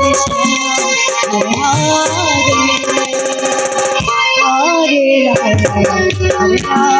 Hare Hare Hare Hare